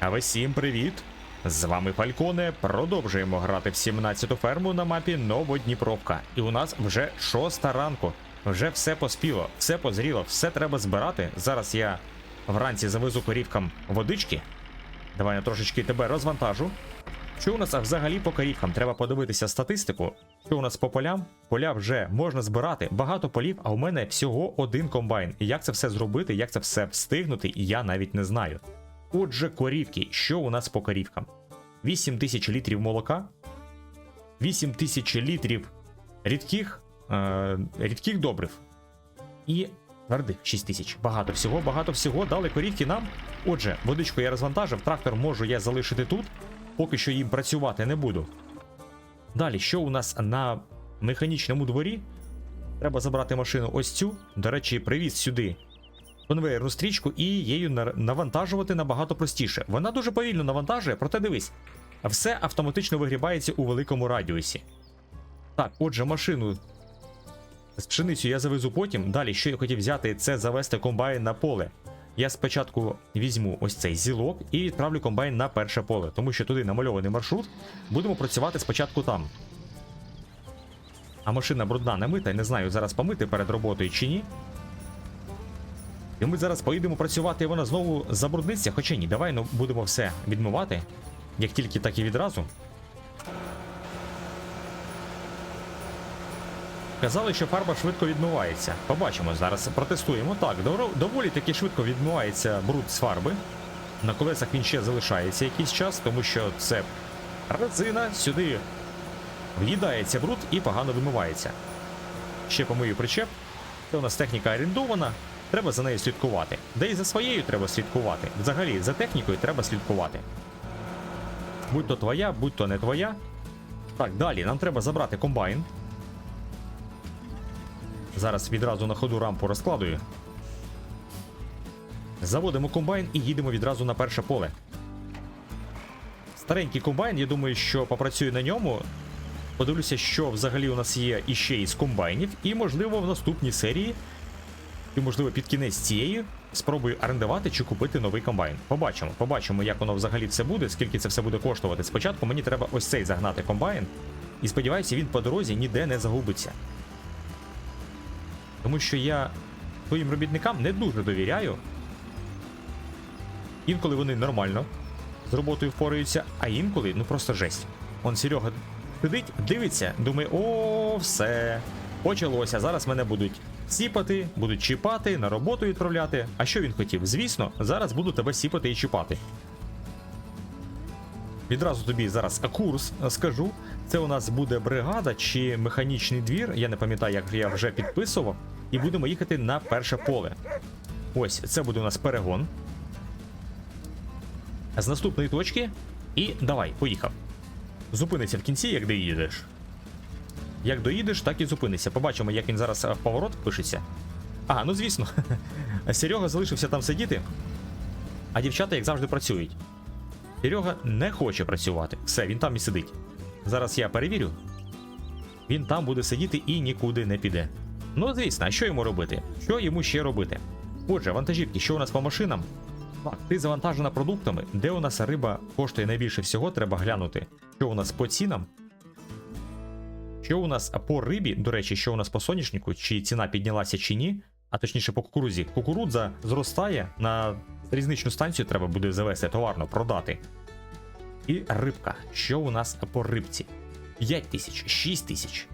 А ви всім привіт! З вами Фальконе. Продовжуємо грати в 17-ту ферму на мапі Новодніпровка. І у нас вже шоста ранку. Вже все поспіло, все позріло, все треба збирати. Зараз я вранці завезу корівкам водички. Давай я трошечки тебе розвантажу. Що у нас взагалі по корівкам? Треба подивитися статистику. Що у нас по полям? Поля вже можна збирати, багато полів, а у мене всього один комбайн. Як це все зробити, як це все встигнути, я навіть не знаю. Отже, корівки. Що у нас по корівкам? 8 тисяч літрів молока, 8 тисяч літрів рідких, е, рідких добрив і твердих 6 тисяч. Багато всього, багато всього дали корівки нам. Отже, водичку я розвантажив, трактор можу я залишити тут, поки що їм працювати не буду. Далі, що у нас на механічному дворі? Треба забрати машину ось цю. До речі, привіз сюди конвейерну стрічку і її навантажувати набагато простіше. Вона дуже повільно навантажує, проте дивись, все автоматично вигрібається у великому радіусі. Так, отже, машину з пшеницю я завезу потім. Далі, що я хотів взяти, це завести комбайн на поле. Я спочатку візьму ось цей зілок і відправлю комбайн на перше поле, тому що туди намальований маршрут. Будемо працювати спочатку там. А машина брудна не мита, не знаю, зараз помити перед роботою чи ні. І ми зараз поїдемо працювати, і вона знову забрудниться. Хоча ні, давай ну, будемо все відмивати. Як тільки, так і відразу. Казали, що фарба швидко відмивається. Побачимо зараз, протестуємо. Так, доволі таки швидко відмивається бруд з фарби. На колесах він ще залишається якийсь час, тому що це резина, сюди в'їдається бруд і погано вимивається. Ще помию причеп. Це у нас техніка орендована, треба за нею слідкувати. Де і за своєю треба слідкувати. Взагалі, за технікою треба слідкувати. Будь то твоя, будь то не твоя. Так, далі нам треба забрати комбайн. Зараз відразу на ходу рампу розкладую. Заводимо комбайн і їдемо відразу на перше поле. Старенький комбайн, я думаю, що попрацюю на ньому. Подивлюся, що взагалі у нас є іще із комбайнів, і, можливо, в наступній серії, і, можливо, під кінець цієї, спробую орендувати чи купити новий комбайн. Побачимо, побачимо, як воно взагалі все буде, скільки це все буде коштувати. Спочатку мені треба ось цей загнати комбайн, і сподіваюся, він по дорозі ніде не загубиться. Тому що я своїм робітникам не дуже довіряю. Інколи вони нормально з роботою впораються, а інколи ну просто жесть. Он Серега сидить, дивиться, думає, о, все. Почалося. Зараз мене будуть сіпати, будуть чіпати, на роботу відправляти. А що він хотів? Звісно, зараз буду тебе сіпати і чіпати. Відразу тобі зараз курс скажу. Це у нас буде бригада чи механічний двір. Я не пам'ятаю, як я вже підписував. І будемо їхати на перше поле. Ось, це буде у нас перегон. З наступної точки. І давай, поїхав. Зупиниться в кінці, як доїдеш. Як доїдеш, так і зупинися. Побачимо, як він зараз е, в поворот пишеться. А, ну звісно. Серега залишився там сидіти. А дівчата, як завжди, працюють. Серега не хоче працювати. Все, він там і сидить. Зараз я перевірю. Він там буде сидіти і нікуди не піде. Ну, звісно, а що йому робити? Що йому ще робити? Отже, вантажівки, що у нас по машинам? Так, ти завантажена продуктами. Де у нас риба коштує найбільше всього, треба глянути. Що у нас по цінам? Що у нас по рибі, до речі, що у нас по соняшнику, чи ціна піднялася чи ні, а точніше по кукурудзі. Кукурудза зростає, на різничну станцію треба буде завести товарно, продати. І рибка. Що у нас по рибці? 5 тисяч, 6 тисяч.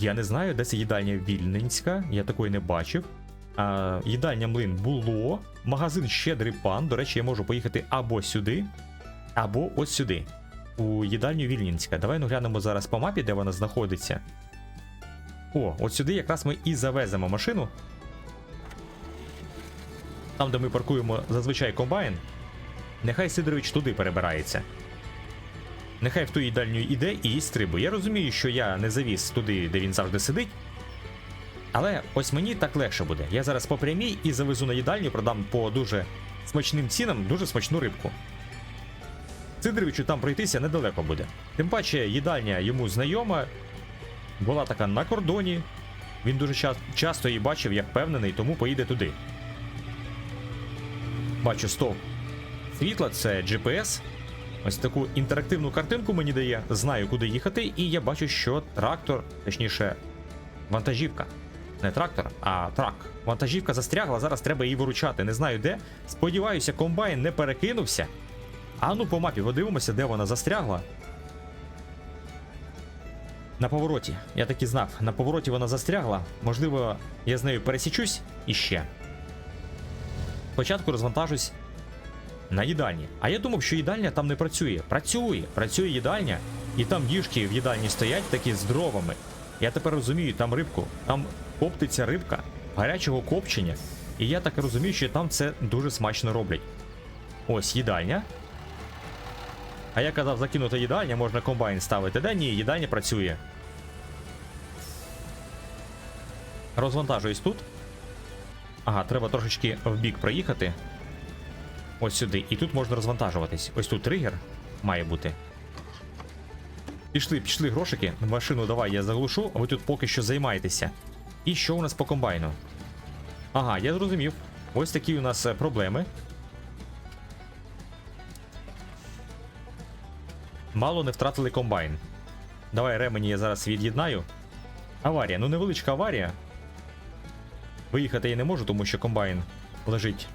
Я не знаю, де це їдальня Вільненська, я такої не бачив. А, їдальня млин було. Магазин Щедрий пан. До речі, я можу поїхати або сюди, або ось сюди. У їдальню Вільнінська. Давай ну глянемо зараз по мапі, де вона знаходиться. О, от сюди якраз ми і завеземо машину. Там, де ми паркуємо зазвичай комбайн. Нехай Сидорович туди перебирається. Нехай в ту їдальню іде і стрибує. Я розумію, що я не завіз туди, де він завжди сидить. Але ось мені так легше буде. Я зараз по прямій і завезу на їдальню, продам по дуже смачним цінам дуже смачну рибку. Сидоровичу там пройтися недалеко буде. Тим паче, їдальня йому знайома, була така на кордоні. Він дуже ча- часто її бачив, як впевнений, тому поїде туди. Бачу стовп світла, це GPS. Ось таку інтерактивну картинку мені дає, знаю, куди їхати, і я бачу, що трактор, точніше, вантажівка. Не трактор, а трак. Вантажівка застрягла, зараз треба її виручати. Не знаю де. Сподіваюся, комбайн не перекинувся. А ну по мапі подивимося, де вона застрягла. На повороті. Я так і знав. На повороті вона застрягла. Можливо, я з нею пересічусь іще. Спочатку розвантажусь на їдальні. А я думав, що їдальня там не працює. Працює, працює їдальня, і там діжки в їдальні стоять такі з дровами. Я тепер розумію, там рибку, там коптиться рибка, гарячого копчення. І я так розумію, що там це дуже смачно роблять. Ось їдальня. А я казав, закинута їдальня, можна комбайн ставити. Да ні, їдальня працює. Розвантажуюсь тут. Ага, треба трошечки вбік проїхати. Ось сюди. І тут можна розвантажуватись. Ось тут тригер має бути. Пішли, пішли грошики. Машину давай я заглушу, а ви тут поки що займаєтеся. І що у нас по комбайну? Ага, я зрозумів. Ось такі у нас е, проблеми. Мало не втратили комбайн. Давай ремені я зараз від'єднаю. Аварія, ну невеличка аварія. Виїхати я не можу, тому що комбайн лежить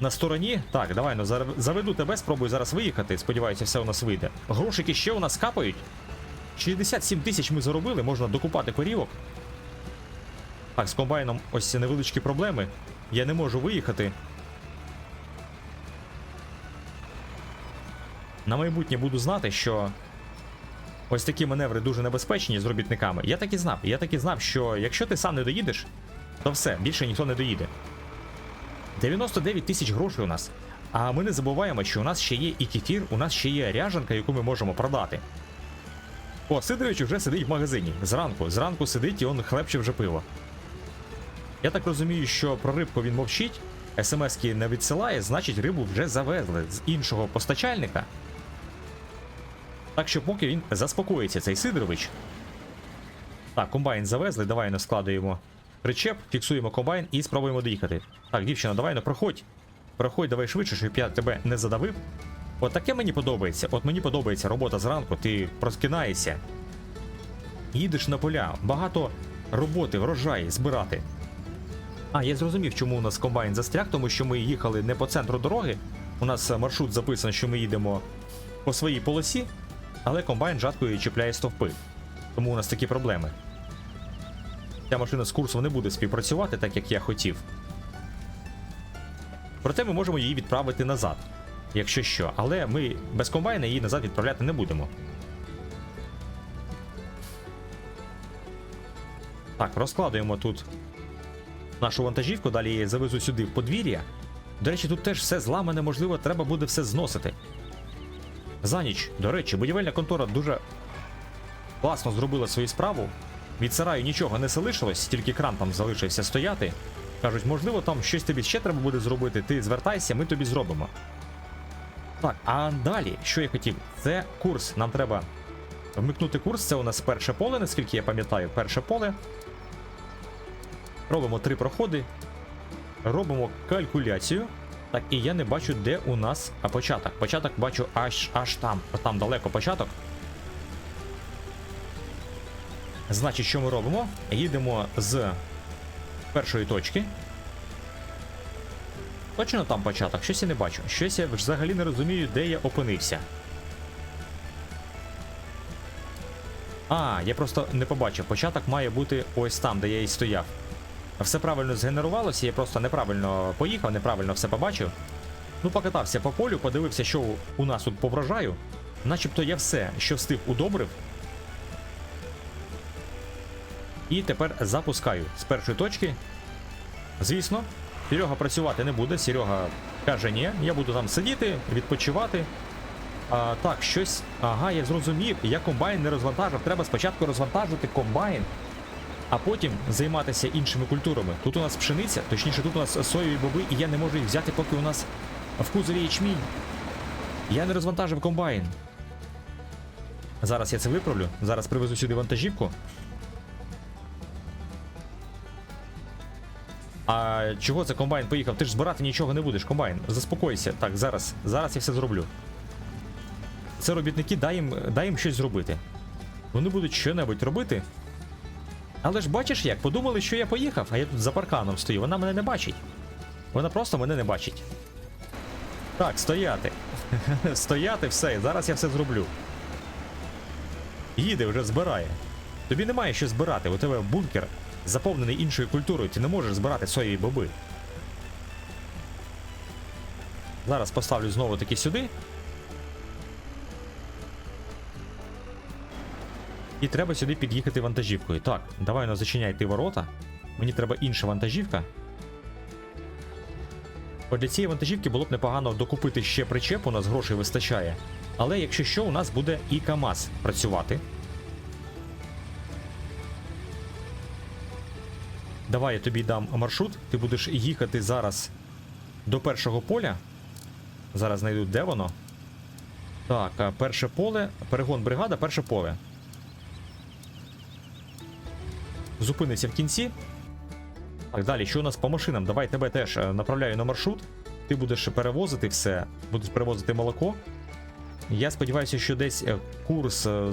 на стороні. Так, давай, ну заведу тебе, спробую зараз виїхати. Сподіваюся, все у нас вийде. Грошики ще у нас капають. 67 тисяч ми заробили, можна докупати корівок. Так, з комбайном ось ці невеличкі проблеми. Я не можу виїхати. На майбутнє буду знати, що ось такі маневри дуже небезпечні з робітниками. Я так і знав. Я так і знав, що якщо ти сам не доїдеш, то все, більше ніхто не доїде. 99 тисяч грошей у нас. А ми не забуваємо, що у нас ще є і кефір, у нас ще є ряжанка, яку ми можемо продати. О, Сидорович вже сидить в магазині. Зранку. Зранку сидить і он хлебче вже пиво. Я так розумію, що про рибку він мовчить, смс-ки не відсилає, значить рибу вже завезли з іншого постачальника. Так що поки він заспокоїться, цей Сидорович. Так, комбайн завезли, давай не складуємо причеп, фіксуємо комбайн і спробуємо доїхати. Так, дівчина, давай ну проходь. Проходь, давай швидше, щоб я тебе не задавив. От таке мені подобається. От мені подобається робота зранку, ти проскинаєшся. Їдеш на поля, багато роботи, врожай збирати. А, я зрозумів, чому у нас комбайн застряг, тому що ми їхали не по центру дороги. У нас маршрут записаний, що ми їдемо по своїй полосі, але комбайн жаткою чіпляє стовпи. Тому у нас такі проблеми. Ця машина з курсом не буде співпрацювати так, як я хотів. Проте ми можемо її відправити назад, якщо що. Але ми без комбайна її назад відправляти не будемо. Так, розкладуємо тут нашу вантажівку, далі її завезу сюди в подвір'я. До речі, тут теж все зламане, можливо, треба буде все зносити. За ніч, до речі, будівельна контора дуже класно зробила свою справу. Від сараю нічого не залишилось, тільки кран там залишився стояти. Кажуть, можливо, там щось тобі ще треба буде зробити. Ти звертайся, ми тобі зробимо. Так, а далі, що я хотів? Це курс. Нам треба вмикнути курс. Це у нас перше поле, наскільки я пам'ятаю, перше поле. Робимо три проходи. Робимо калькуляцію. Так, і я не бачу, де у нас початок. Початок бачу аж аж там. Там далеко початок. Значить, що ми робимо? Їдемо з першої точки. Точно там початок, щось я не бачу. Щось я взагалі не розумію, де я опинився. А, я просто не побачив. Початок має бути ось там, де я і стояв. Все правильно згенерувалося, я просто неправильно поїхав, неправильно все побачив. Ну, покатався по полю, подивився, що у нас тут по врожаю. Начебто я все, що встиг, удобрив. І тепер запускаю з першої точки. Звісно, Серега працювати не буде. Серега каже, ні, я буду там сидіти, відпочивати. А, так, щось. Ага, я зрозумів. Я комбайн не розвантажив. Треба спочатку розвантажити комбайн, а потім займатися іншими культурами. Тут у нас пшениця, точніше, тут у нас соєві боби, і я не можу їх взяти, поки у нас в кузові ячмінь. Я не розвантажив комбайн. Зараз я це виправлю. Зараз привезу сюди вантажівку. А чого це комбайн поїхав? Ти ж збирати нічого не будеш, комбайн. Заспокойся. Так, зараз. Зараз я все зроблю. Це робітники, дай їм, дай їм щось зробити. Вони будуть що-небудь робити. Але ж бачиш як, подумали, що я поїхав, а я тут за парканом стою. Вона мене не бачить. Вона просто мене не бачить. Так, стояти. стояти, все, зараз я все зроблю. Їде, вже збирає. Тобі немає що збирати, у тебе бункер заповнений іншою культурою, ти не можеш збирати соєві боби. Зараз поставлю знову таки сюди. І треба сюди під'їхати вантажівкою. Так, давай ну, зачиняй ти ворота. Мені треба інша вантажівка. От для цієї вантажівки було б непогано докупити ще причеп, у нас грошей вистачає. Але якщо що, у нас буде і КАМАЗ працювати. Давай я тобі дам маршрут. Ти будеш їхати зараз до першого поля. Зараз знайду, де воно. Так, перше поле. Перегон бригада, перше поле. Зупинися в кінці. Так, далі, що у нас по машинам? Давай тебе теж е, направляю на маршрут. Ти будеш перевозити все, будеш перевозити молоко. Я сподіваюся, що десь е, курс е,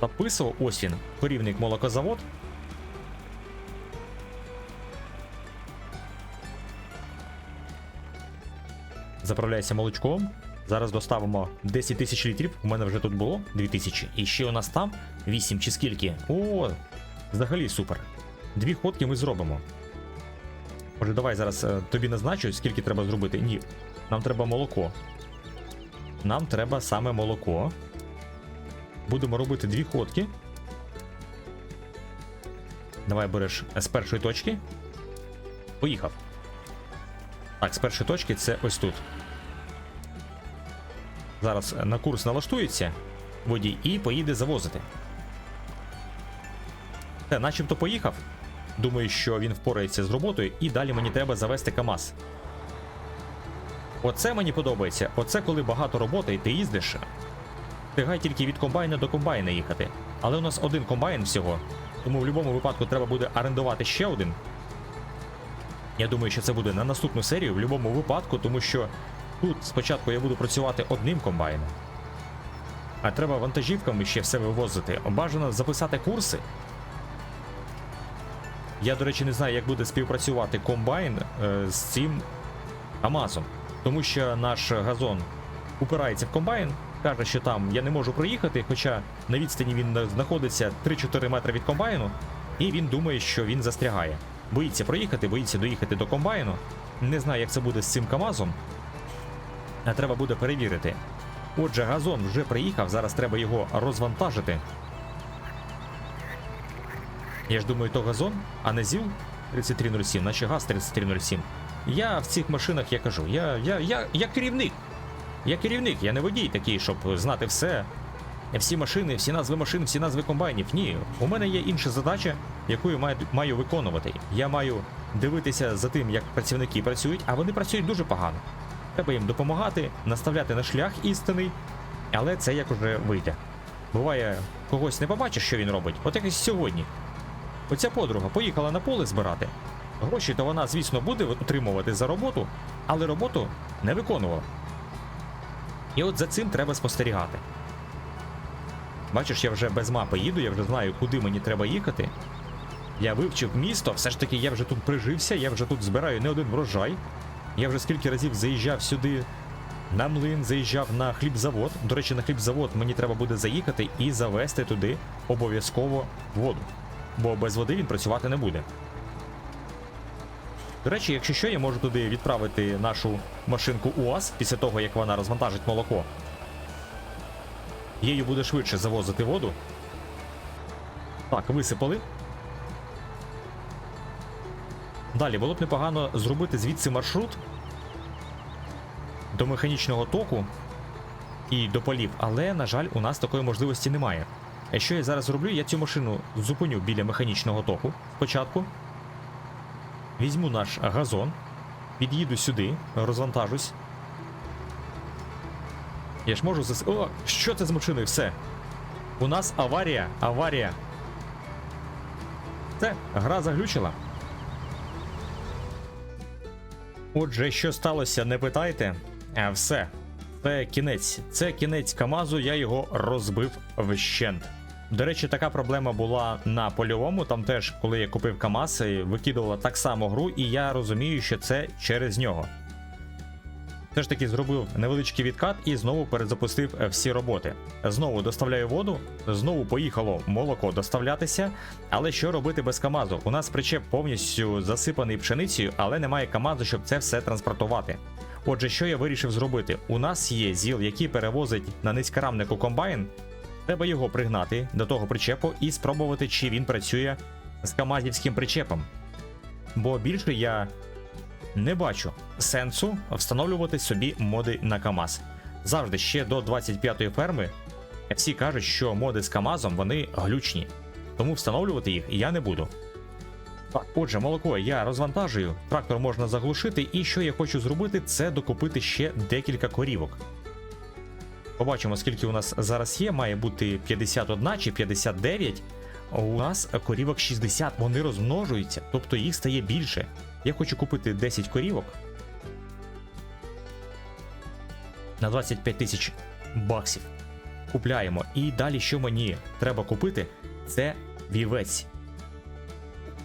записував. Ось він, корівник молокозавод. Заправляйся молочком. Зараз доставимо 10 тисяч літрів. У мене вже тут було 2 тисячі. І ще у нас там 8 чи скільки. О, взагалі супер. Дві ходки ми зробимо. Може, давай зараз е, тобі назначу, скільки треба зробити. Ні, нам треба молоко. Нам треба саме молоко. Будемо робити дві ходки. Давай береш з першої точки. Поїхав. Так, з першої точки це ось тут. Зараз на курс налаштується водій і поїде завозити. Те, начебто поїхав. Думаю, що він впорається з роботою, і далі мені треба завести КАМАЗ. Оце мені подобається. Оце коли багато роботи і ти їздиш. Встигай тільки від комбайна до комбайна їхати. Але у нас один комбайн всього. Тому в будь-якому випадку треба буде орендувати ще один. Я думаю, що це буде на наступну серію в будь-якому випадку, тому що тут спочатку я буду працювати одним комбайном. А треба вантажівками ще все вивозити. Бажано записати курси. Я, до речі, не знаю, як буде співпрацювати комбайн е, з цим Амазом. Тому що наш газон упирається в комбайн, каже, що там я не можу проїхати, хоча на відстані він знаходиться 3-4 метри від комбайну, і він думає, що він застрягає. Боїться проїхати, боїться доїхати до комбайну. Не знаю, як це буде з цим КАМАЗом. Треба буде перевірити. Отже, газон вже приїхав, зараз треба його розвантажити. Я ж думаю, то газон, а не ЗІЛ 3307, наче ГАЗ 3307. Я в цих машинах я кажу, я, я, я, я керівник. Я керівник, я не водій такий, щоб знати все. Всі машини, всі назви машин, всі назви комбайнів. Ні, у мене є інша задача, яку я маю, маю виконувати. Я маю дивитися за тим, як працівники працюють, а вони працюють дуже погано. Треба їм допомагати, наставляти на шлях істинний, але це як уже вийде. Буває, когось не побачиш, що він робить, от якось сьогодні. Оця подруга поїхала на поле збирати. Гроші то вона, звісно, буде отримувати за роботу, але роботу не виконувала. І от за цим треба спостерігати. Бачиш, я вже без мапи їду, я вже знаю, куди мені треба їхати. Я вивчив місто, все ж таки я вже тут прижився, я вже тут збираю не один врожай. Я вже скільки разів заїжджав сюди на млин, заїжджав на хлібзавод. До речі, на хлібзавод мені треба буде заїхати і завести туди обов'язково воду. Бо без води він працювати не буде. До речі, якщо що, я можу туди відправити нашу машинку УАЗ після того, як вона розвантажить молоко. Її буде швидше завозити воду. Так, висипали. Далі було б непогано зробити звідси маршрут до механічного току і до полів, але, на жаль, у нас такої можливості немає. А що я зараз зроблю? Я цю машину зупиню біля механічного току спочатку. Візьму наш газон, під'їду сюди, розвантажусь. Я ж можу зас... О, що це з машиною? Все. У нас аварія, аварія. Це, гра заглючила. Отже, що сталося, не питайте. А все. Це кінець. Це кінець Камазу, я його розбив вщент. До речі, така проблема була на польовому. Там теж, коли я купив Камаз, викидувала так само гру, і я розумію, що це через нього. Все ж таки зробив невеличкий відкат і знову перезапустив е, всі роботи. Знову доставляю воду, знову поїхало молоко доставлятися. Але що робити без Камазу? У нас причеп повністю засипаний пшеницею, але немає Камазу, щоб це все транспортувати. Отже, що я вирішив зробити? У нас є ЗІЛ, який перевозить на низькорамнику комбайн. Треба його пригнати до того причепу і спробувати, чи він працює з камазівським причепом. Бо більше я не бачу сенсу встановлювати собі моди на КАМАЗ. Завжди ще до 25-ї ферми всі кажуть, що моди з КАМАЗом вони глючні, тому встановлювати їх я не буду. Так, отже, молоко я розвантажую, трактор можна заглушити, і що я хочу зробити, це докупити ще декілька корівок. Побачимо, скільки у нас зараз є, має бути 51 чи 59. У нас корівок 60, вони розмножуються, тобто їх стає більше. Я хочу купити 10 корівок на 25 тисяч баксів. Купляємо. І далі, що мені треба купити, це вівець.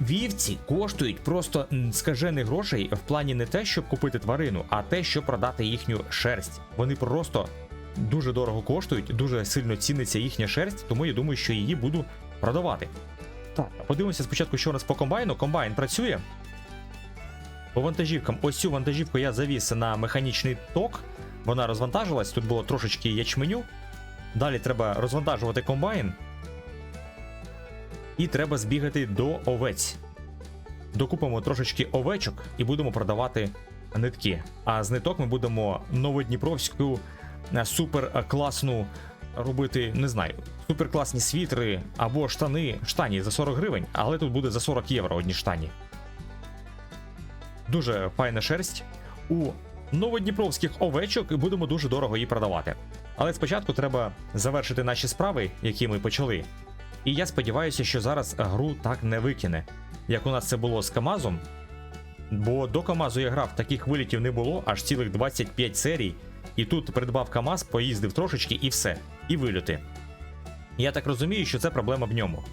Вівці коштують просто скажених грошей в плані не те, щоб купити тварину, а те, щоб продати їхню шерсть. Вони просто дуже дорого коштують, дуже сильно ціниться їхня шерсть, тому я думаю, що її буду продавати. Так, подивимося спочатку, що у нас по комбайну. Комбайн працює. По вантажівкам, ось цю вантажівку я завіз на механічний ток. Вона розвантажилась, тут було трошечки ячменю. Далі треба розвантажувати комбайн. І треба збігати до овець. Докупимо трошечки овечок і будемо продавати нитки. А з ниток ми будемо новодніпровську е, супер е, класну робити, не знаю, супер класні світри або штани. Штані за 40 гривень, але тут буде за 40 євро одні штані. Дуже файна шерсть. У новодніпровських овечок і будемо дуже дорого її продавати. Але спочатку треба завершити наші справи, які ми почали. І я сподіваюся, що зараз гру так не викине, як у нас це було з Камазом. Бо до Камазу я грав, таких вилітів не було, аж цілих 25 серій. І тут придбав Камаз, поїздив трошечки і все. І вильоти. Я так розумію, що це проблема в ньому.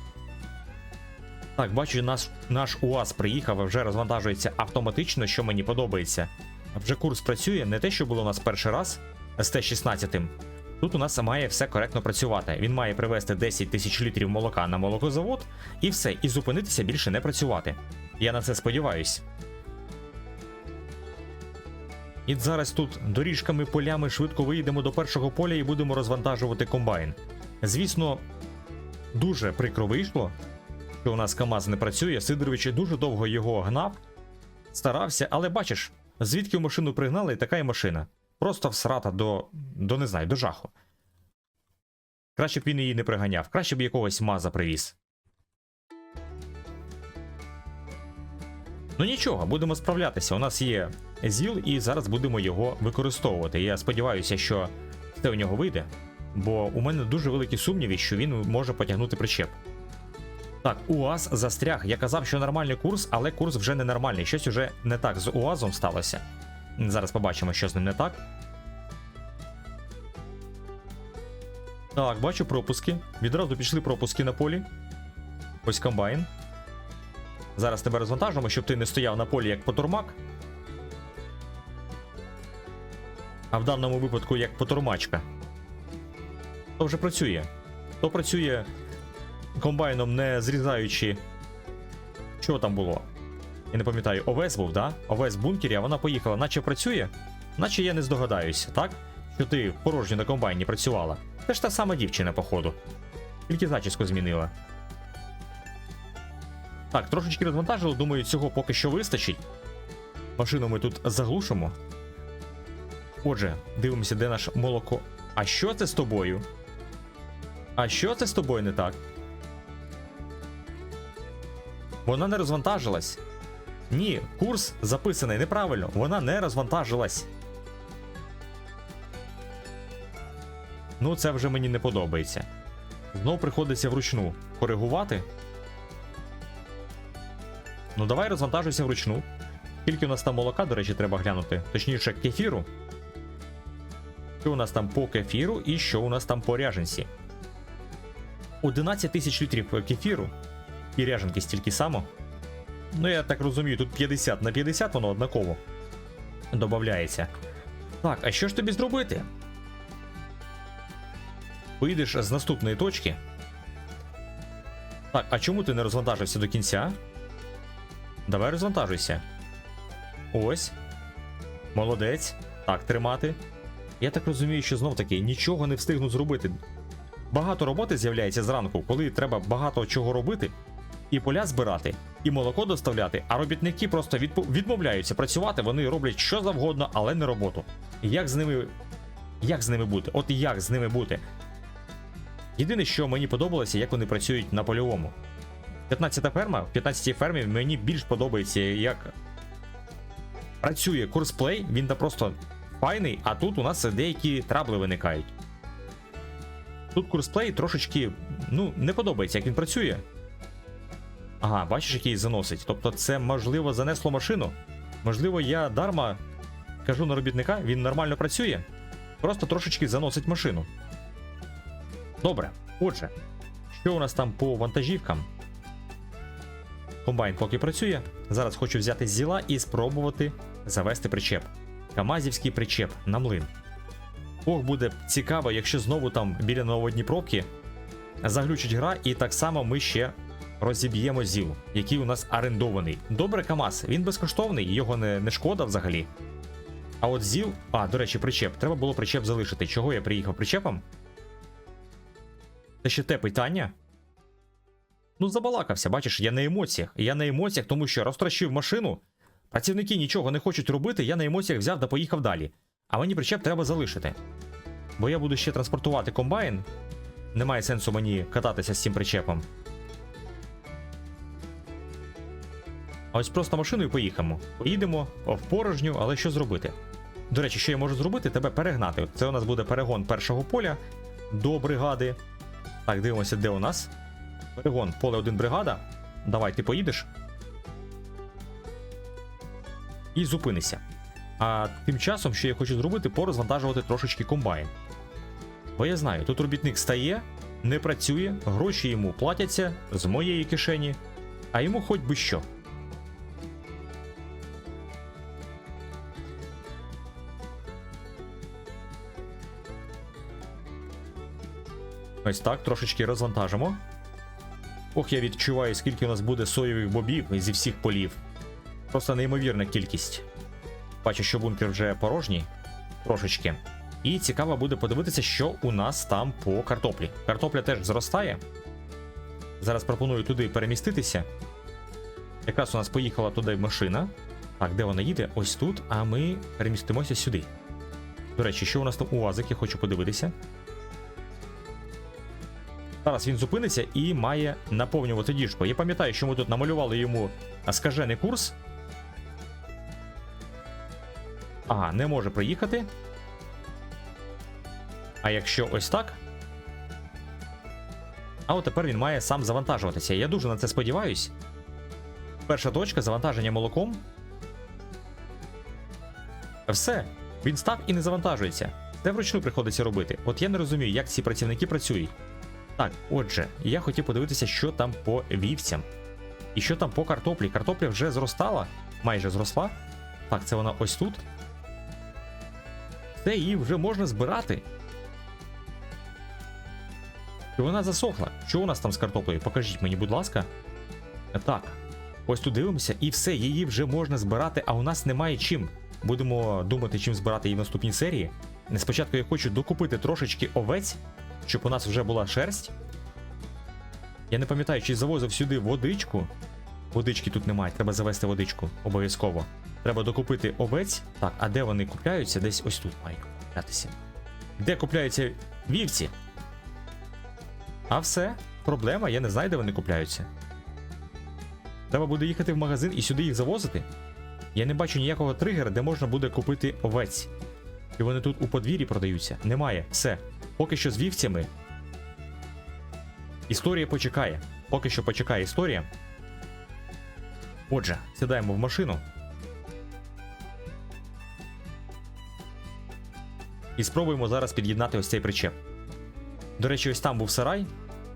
Так, бачу, наш, наш УАЗ приїхав, а вже розвантажується автоматично, що мені подобається. Вже курс працює не те, що було у нас перший раз з Т-16. Тут у нас має все коректно працювати. Він має привезти 10 тисяч літрів молока на молокозавод і все, і зупинитися більше не працювати. Я на це сподіваюсь. І зараз тут доріжками, полями швидко виїдемо до першого поля і будемо розвантажувати комбайн. Звісно, дуже прикро вийшло, що у нас КАМАЗ не працює. Сидорович дуже довго його гнав, старався, але бачиш, звідки машину пригнали, така і машина. Просто всрата до, до не знаю, до жаху. Краще б він її не приганяв, краще б якогось маза привіз. Ну нічого, будемо справлятися. У нас є ЗІЛ, і зараз будемо його використовувати. Я сподіваюся, що це у нього вийде, бо у мене дуже великі сумніви, що він може потягнути причеп. Так, УАЗ застряг. Я казав, що нормальний курс, але курс вже не нормальний. Щось уже не так з УАЗом сталося. Зараз побачимо, що з ним не так. Так, бачу пропуски. Відразу пішли пропуски на полі. Ось комбайн. Зараз тебе розвантажимо, щоб ти не стояв на полі як потурмак. А в даному випадку як потурмачка. То вже працює. То працює комбайном, не зрізаючи. Що там було? Я не пам'ятаю, овес був, да? Овес в бункері, а вона поїхала, наче працює, наче я не здогадаюся, так? Що ти порожньо на комбайні працювала. Це ж та сама дівчина, походу. Тільки зачіску змінила. Так, трошечки розвантажили, думаю, цього поки що вистачить. Машину ми тут заглушимо. Отже, дивимося, де наше молоко. А що це з тобою? А що це з тобою не так? Вона не розвантажилась. Ні, курс записаний неправильно. Вона не розвантажилась. Ну, це вже мені не подобається. Знов приходиться вручну коригувати. Ну, давай розвантажуйся вручну. Скільки у нас там молока, до речі, треба глянути. Точніше, кефіру. Що у нас там по кефіру і що у нас там по ряженці. 11 тисяч літрів кефіру. І ряженки стільки само. Ну, я так розумію, тут 50 на 50 воно однаково додається. Так, а що ж тобі зробити? Поїдеш з наступної точки. Так, а чому ти не розвантажився до кінця? Давай розвантажуйся. Ось. Молодець. Так, тримати. Я так розумію, що знов таки нічого не встигну зробити. Багато роботи з'являється зранку, коли треба багато чого робити, і поля збирати, і молоко доставляти, а робітники просто відмовляються працювати, вони роблять що завгодно, але не роботу. Як з ними. Як з ними бути? От як з ними бути? Єдине, що мені подобалося, як вони працюють на польовому. 15 ферма, в 15-й фермі мені більш подобається, як працює курсплей, він там просто файний, а тут у нас деякі трабли виникають. Тут курсплей трошечки, ну, не подобається, як він працює. Ага, бачиш, який заносить. Тобто це, можливо, занесло машину. Можливо, я дарма кажу на робітника, він нормально працює. Просто трошечки заносить машину. Добре. Отже, що у нас там по вантажівкам? Комбайн поки працює. Зараз хочу взяти зіла і спробувати завести причеп. Камазівський причеп на млин. Ох, буде цікаво, якщо знову там біля Новодніпровки заглючить гра, і так само ми ще розіб'ємо ЗІЛ, який у нас орендований. Добре, КАМАЗ, він безкоштовний, його не, не шкода взагалі. А от ЗІЛ. А, до речі, причеп. Треба було причеп залишити. Чого я приїхав причепом? Це ще те питання. Ну, забалакався, бачиш, я на емоціях. Я на емоціях, тому що розтрощив машину. Працівники нічого не хочуть робити, я на емоціях взяв та поїхав далі. А мені причеп треба залишити. Бо я буду ще транспортувати комбайн. Немає сенсу мені кататися з цим причепом. А ось просто машиною поїхаємо. Поїдемо в порожню, але що зробити? До речі, що я можу зробити? Тебе перегнати. Це у нас буде перегон першого поля до бригади. Так, дивимося, де у нас. Перегон, поле 1 бригада. Давай, ти поїдеш. І зупинися. А тим часом, що я хочу зробити, порозвантажувати трошечки комбайн. Бо я знаю, тут робітник стає, не працює, гроші йому платяться з моєї кишені, а йому хоч би що. Ось так, трошечки розвантажимо. Ох, я відчуваю, скільки у нас буде соєвих бобів зі всіх полів. Просто неймовірна кількість. Бачу, що бункер вже порожній. Трошечки. І цікаво буде подивитися, що у нас там по картоплі. Картопля теж зростає. Зараз пропоную туди переміститися. Якраз у нас поїхала туди машина. Так, де вона їде? Ось тут, а ми перемістимося сюди. До речі, що у нас там УАЗик, я хочу подивитися. Зараз він зупиниться і має наповнювати діжку. Я пам'ятаю, що ми тут намалювали йому скажений курс. Ага, не може приїхати. А якщо ось так. А от тепер він має сам завантажуватися. Я дуже на це сподіваюсь. Перша точка завантаження молоком. Все, він став і не завантажується. Це вручну приходиться робити. От я не розумію, як ці працівники працюють. Так, отже, я хотів подивитися, що там по вівцям. І що там по картоплі. Картопля вже зростала, майже зросла. Так, це вона ось тут. Це її вже можна збирати. І вона засохла. Що у нас там з картоплею? Покажіть мені, будь ласка. Так. Ось тут дивимося, і все, її вже можна збирати, а у нас немає чим. Будемо думати, чим збирати її в наступній серії. Спочатку я хочу докупити трошечки овець, щоб у нас вже була шерсть. Я не пам'ятаю, чи завозив сюди водичку. Водички тут немає, треба завести водичку обов'язково. Треба докупити овець. Так, а де вони купляються? Десь ось тут мають куплятися. Де купляються вівці? А все, проблема, я не знаю, де вони купляються. Треба буде їхати в магазин і сюди їх завозити. Я не бачу ніякого тригера, де можна буде купити овець. І вони тут у подвір'ї продаються. Немає. Все. Поки що з вівцями. Історія почекає. Поки що почекає історія. Отже, сідаємо в машину. І спробуємо зараз під'єднати ось цей причеп. До речі, ось там був сарай,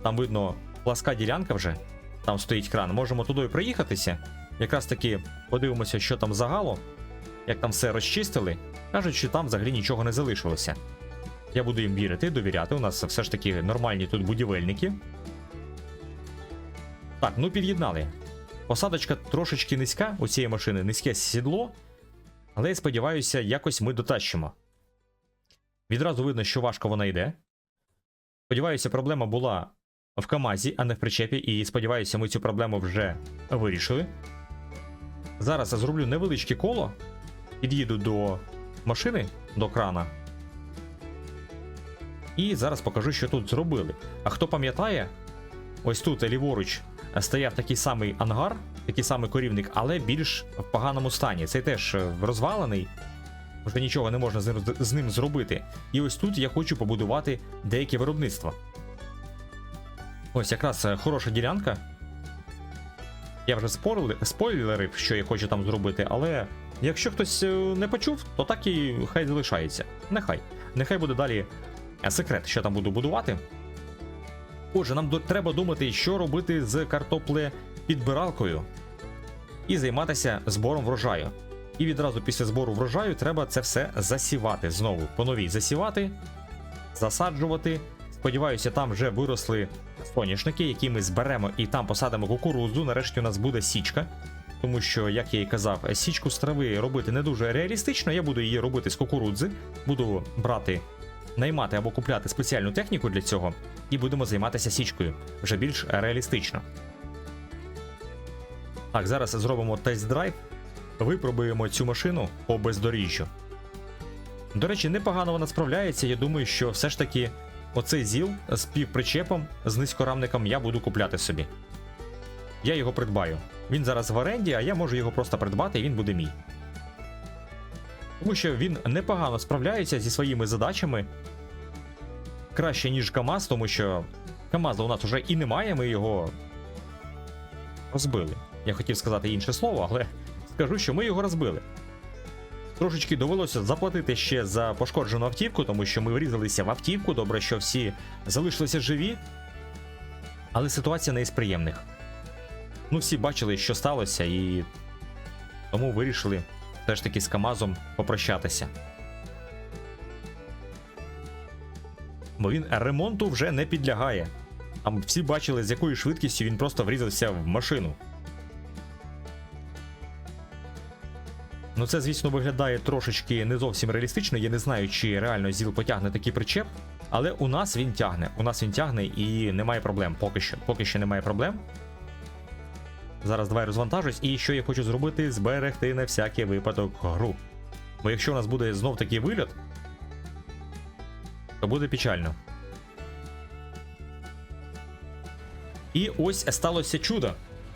там видно пласка ділянка вже, там стоїть кран. Можемо туди проїхатися. Якраз таки подивимося, що там загало, як там все розчистили. Кажуть, що там взагалі нічого не залишилося. Я буду їм вірити, довіряти. У нас все ж таки нормальні тут будівельники. Так, ну під'єднали. Посадочка трошечки низька у цієї машини, низьке сідло. Але я сподіваюся, якось ми дотащимо. Відразу видно, що важко вона йде. Сподіваюся, проблема була в КАМАЗі, а не в причепі, і сподіваюся, ми цю проблему вже вирішили. Зараз я зроблю невеличке коло, під'їду до машини, до крана. І зараз покажу, що тут зробили. А хто пам'ятає, ось тут ліворуч стояв такий самий ангар, такий самий корівник, але більш в поганому стані. Цей теж е, розвалений, вже нічого не можна з ним, зробити. І ось тут я хочу побудувати деяке виробництво. Ось якраз е, хороша ділянка. Я вже спойлерив, що я хочу там зробити, але якщо хтось е, не почув, то так і хай залишається. Нехай. Нехай буде далі е, секрет, що там буду будувати. Отже, нам треба думати, що робити з картопле підбиралкою і займатися збором врожаю. І відразу після збору врожаю треба це все засівати знову. По новій засівати, засаджувати. Сподіваюся, там вже виросли соняшники, які ми зберемо і там посадимо кукурудзу. Нарешті у нас буде січка. Тому що, як я і казав, січку з трави робити не дуже реалістично. Я буду її робити з кукурудзи, буду брати, наймати або купляти спеціальну техніку для цього, і будемо займатися січкою вже більш реалістично. Так, зараз зробимо тест-драйв. Випробуємо цю машину по бездоріжжю. До речі, непогано вона справляється. Я думаю, що все ж таки оцей ЗІЛ з півпричепом, з низькорамником я буду купляти собі. Я його придбаю. Він зараз в оренді, а я можу його просто придбати і він буде мій. Тому що він непогано справляється зі своїми задачами. Краще, ніж КАМАЗ, тому що КАМАЗа у нас вже і немає, ми його розбили. Я хотів сказати інше слово, але скажу, що ми його розбили. Трошечки довелося заплатити ще за пошкоджену автівку, тому що ми врізалися в автівку. Добре, що всі залишилися живі. Але ситуація не із приємних. Ну, всі бачили, що сталося, і тому вирішили все ж таки з КАМАЗом попрощатися. Бо він ремонту вже не підлягає. Там всі бачили, з якою швидкістю він просто врізався в машину. Ну, це, звісно, виглядає трошечки не зовсім реалістично. Я не знаю, чи реально ЗІЛ потягне такий причеп. Але у нас він тягне. У нас він тягне і немає проблем. Поки що. Поки що немає проблем. Зараз давай розвантажусь. І що я хочу зробити? Зберегти на всякий випадок гру. Бо якщо у нас буде знов такий вильот, то буде печально. І ось сталося чудо.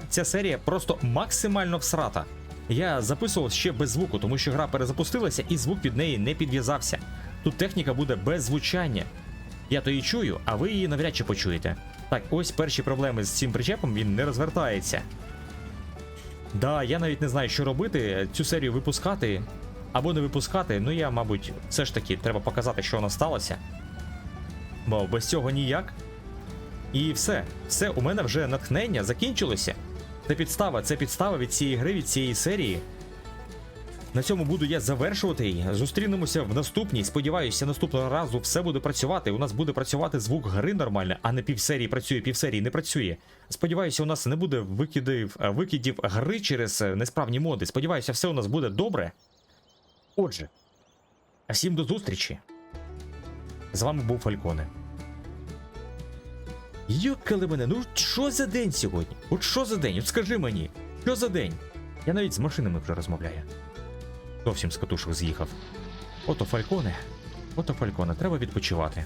Ця серія просто максимально всрата. Я записував ще без звуку, тому що гра перезапустилася і звук під неї не підв'язався. Тут техніка буде без звучання. Я то її чую, а ви її навряд чи почуєте. Так, ось перші проблеми з цим причепом, він не розвертається. Да, я навіть не знаю, що робити, цю серію випускати або не випускати. Ну я, мабуть, все ж таки треба показати, що воно сталося. Бо без цього ніяк. І все, все, у мене вже натхнення закінчилося. Це підстава, це підстава від цієї гри, від цієї серії. На цьому буду я завершувати її. Зустрінемося в наступній. Сподіваюся, наступного разу все буде працювати. У нас буде працювати звук гри нормально, а не півсерії працює, півсерії не працює. Сподіваюся, у нас не буде викидів, е, викидів гри через е, несправні моди. Сподіваюся, все у нас буде добре. Отже, всім до зустрічі. З вами був Фальконе. Йокали мене, ну що за день сьогодні? От що за день? От скажи мені, що за день? Я навіть з машинами вже розмовляю. Зовсім з катушок з'їхав. Ото Фальконе, ото Фальконе, треба відпочивати.